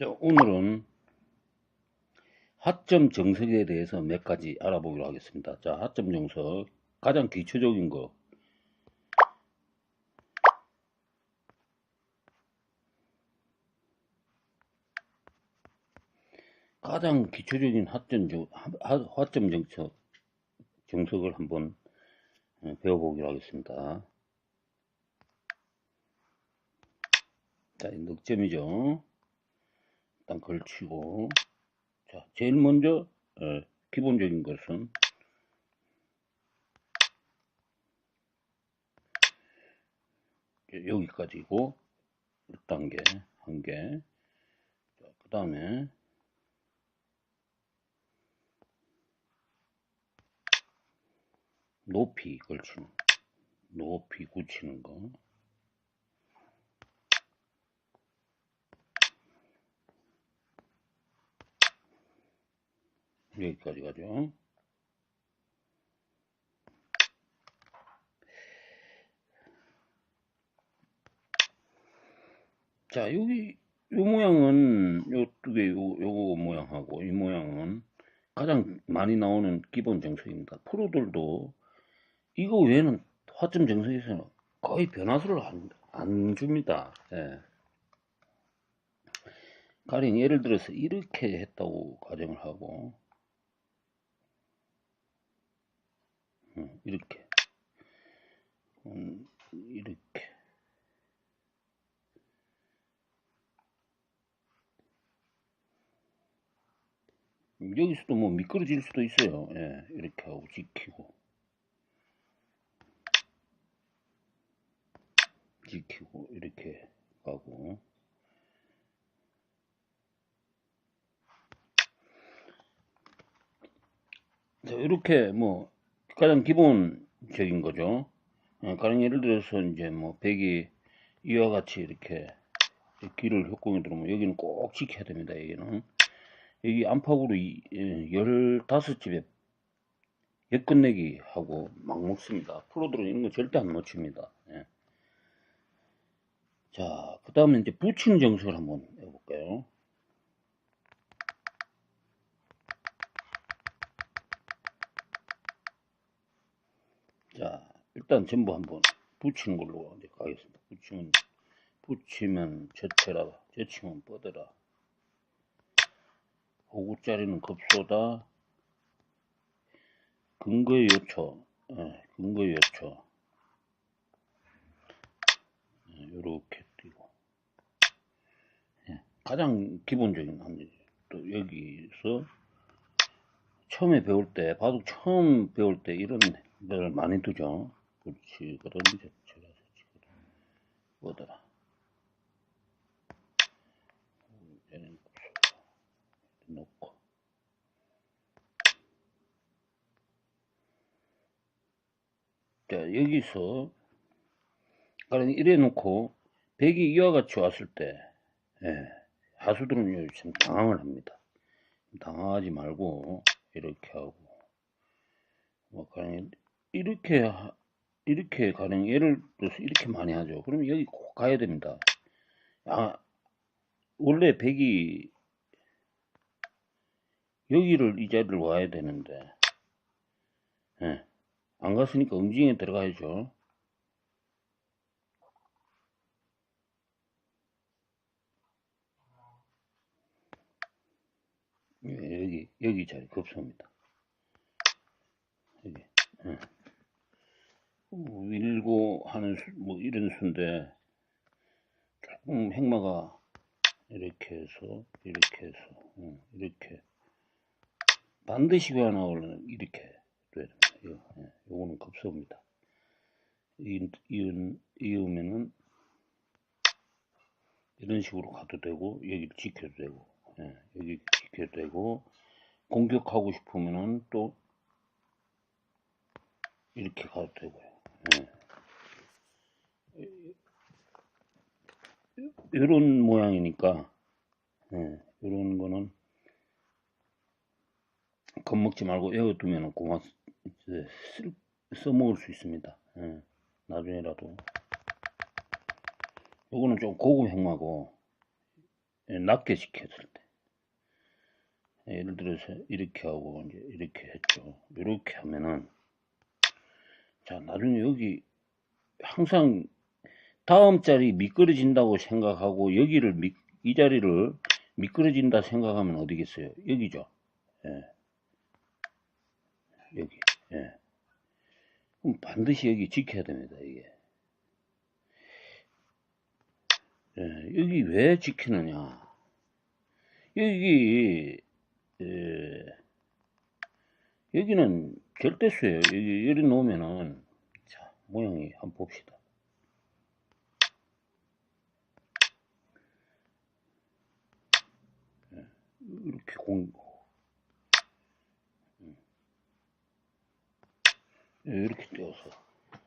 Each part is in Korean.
자, 오늘은 하점 정석에 대해서 몇 가지 알아보기로 하겠습니다. 자, 하점 정석 가장 기초적인 거 가장 기초적인 하점 정 하점 정석 정석을 한번 어, 배워보기로 하겠습니다. 자, 넉점이죠. 일단 걸치고. 자 제일 먼저 어, 기본적인 것은 여기까지고 1단계 한개. 그 다음에 높이 걸치는 높이 굳히는 거 여기까지 가죠. 자, 여기, 이 모양은, 요쪽에 요, 요거 모양하고, 이 모양은 가장 많이 나오는 기본 정석입니다. 프로들도 이거 외에는 화점 정석에서는 거의 변화수를 안, 안 줍니다. 예. 가령 예를 들어서 이렇게 했다고 가정을 하고, 이렇게. 음, 이렇게. 여기서도 뭐 미끄러질 수도 있어요. 예, 이렇게 하고 지키고. 지키고 이렇게 가고. 자 이렇게 뭐 가장 기본적인 거죠. 어, 가령 예를 들어서 이제 뭐 백이 이와 같이 이렇게 길을 협공에 들어오면 여기는 꼭 지켜야 됩니다. 여기는 여기 안팎으로 15집에 엿끝내기 하고 막 먹습니다. 프로들은 이런 거 절대 안 놓칩니다. 예. 자, 그 다음에 이제 붙이는 정석을 한번 해볼까요? 자, 일단 전부 한번 붙이는 걸로 가겠습니다. 붙이면, 붙이면 저체라, 저치면 뻗어라. 5구짜리는 급소다. 근거의 요초, 예, 근거의 요초. 이렇게 예, 띄고. 예, 가장 기본적인 합니다. 또 여기서 처음에 배울 때, 바둑 처음 배울 때 이런 걸 많이 두죠. 그렇지거든, 제가 치거든. 뭐더라. 얘는 놓고. 자, 여기서, 가령 이래 놓고, 백이 이와 같이 왔을 때, 예, 하수들은 참 당황을 합니다. 당황하지 말고, 이렇게 하고, 뭐, 가령 이렇게 이렇게 가령 예를 들어서 이렇게 많이 하죠. 그러면 여기 꼭 가야 됩니다. 아, 원래 백이 여기를 이 자리를 와야 되는데 예, 안 갔으니까 응징에 들어가야죠. 예, 여기 여기 자리 급소입니다. 여기. 예. 밀고 하는 수, 뭐 이런 수인데 조금 행마가 이렇게 해서 이렇게 해서 응, 이렇게 반드시 가 나오려면 이렇게 돼야. 이거, 예, 요거는 급소입니다. 이으면은 이런 식으로 가도 되고 여기 지켜도 되고 예, 여기 지켜도 되고 공격하고 싶으면은 또 이렇게 가도 되고요. 이런 예. 모양이니까 이런 예, 거는 겁먹지 말고 에어두면 고마 써먹을 수 있습니다. 예, 나중에라도 요거는 좀 고급 행마고 예, 낮게 시켰을 때. 예, 예를 들어서 이렇게 하고 이제 이렇게 했죠. 이렇게 하면은 자 나중에 여기 항상 다음 자리 미끄러진다고 생각하고 여기를 미, 이 자리를 미끄러진다 생각하면 어디겠어요? 여기죠. 예. 여기. 예. 그럼 반드시 여기 지켜야 됩니다. 이게. 예, 여기 왜 지키느냐? 여기 예, 여기는 절대수예요. 여기 놓으면은 자 모양이 한번 봅시다. 예, 이렇게 공 음. 예, 이렇게 띄어서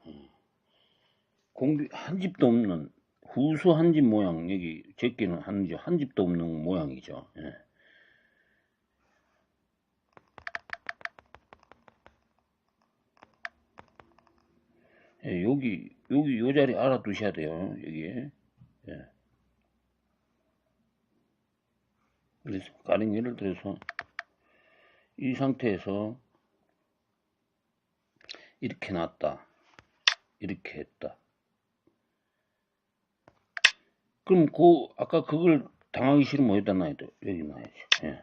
음. 공기 한 집도 없는 후수 한 집 모양 여기 제끼는 한집한 집도 없는 모양이죠. 예. 예, 여기 여기 요 자리 알아두셔야 돼요. 여기 예. 그래서 가령 예를 들어서 이 상태에서 이렇게 놨다 이렇게 했다 그럼 그 아까 그걸 당하기 싫으면 어디다 놔야 돼 여기 놔야죠 예.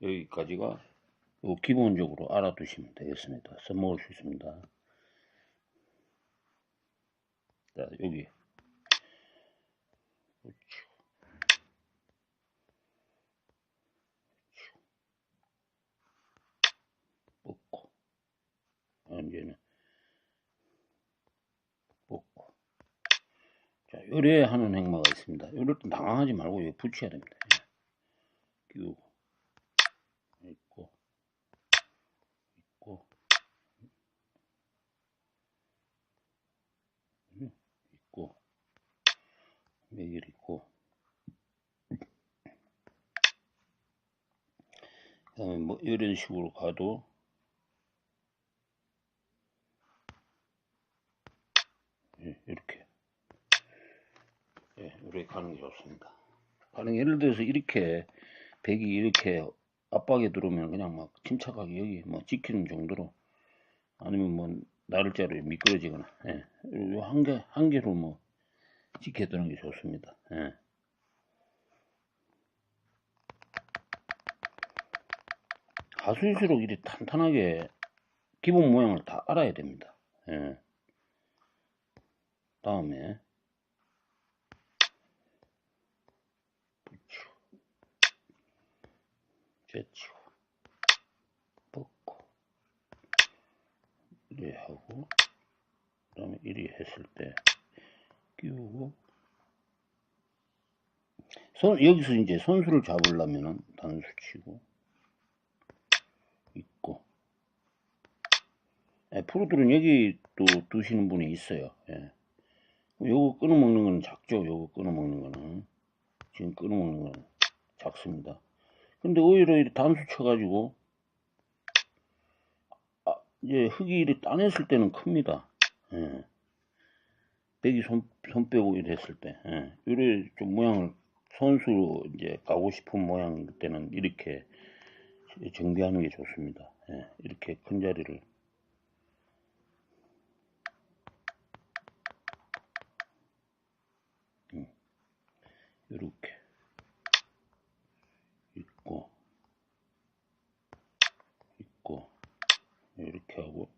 여기까지가 요 기본적으로 알아두시면 되겠습니다 써먹을 수 있습니다 자 여기. 뽑고. 이제는 뽑고. 자 요래 하는 행마가 있습니다. 요럴 때 당황하지 말고 여기 붙여야 됩니다. 끼우고 있고 있고 음, 있고 여기 있고 그 다음에 뭐 이런 식으로 가도 예, 이렇게 예, 이렇게 가는 게 좋습니다. 가령 예를 들어서 이렇게 백이 이렇게 압박에 들어오면 그냥 막 침착하게 여기 뭐 지키는 정도로 아니면 뭐 나를 자로 미끄러지거나 예, 요한 개, 한 개로 뭐 지켜두는 게 좋습니다. 예. 가수일수록 이렇게 탄탄하게 기본 모양을 다 알아야 됩니다. 예. 다음에 붙이고 제치고 벗고 이래 하고 그 다음에 이리 했을 때 손 여기서 이제 손수를 잡으려면은 단수 치고 있고 예, 프로들은 여기 또 두시는 분이 있어요. 예. 요거 끊어먹는 거는 작죠. 요거 끊어먹는 거는. 지금 끊어먹는 거는 작습니다. 근데 오히려 단수 쳐가지고, 아, 이제 흙이 이렇게 따냈을 때는 큽니다. 예. 백이 손, 손 빼고 이랬을 때, 예. 요래 좀 모양을 손수로 이제 가고 싶은 모양일 때는 이렇게 정비하는 게 좋습니다. 예. 이렇게 큰 자리를 이렇게 있고 있고 이렇게 하고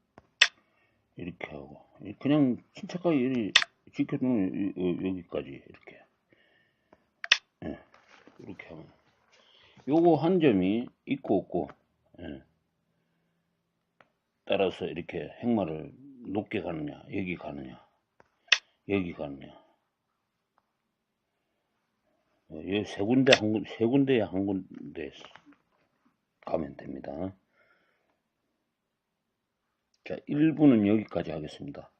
이렇게 하고 그냥 침착하게 지켜두는 여기까지 이렇게 예, 이렇게 하면 요거 한 점이 있고 없고 예, 따라서 이렇게 행마를 높게 가느냐 여기 가느냐 여기 가느냐 세 군데 한 군, 세 군데에 한 군데 가면 됩니다. 자, 1부는 여기까지 하겠습니다.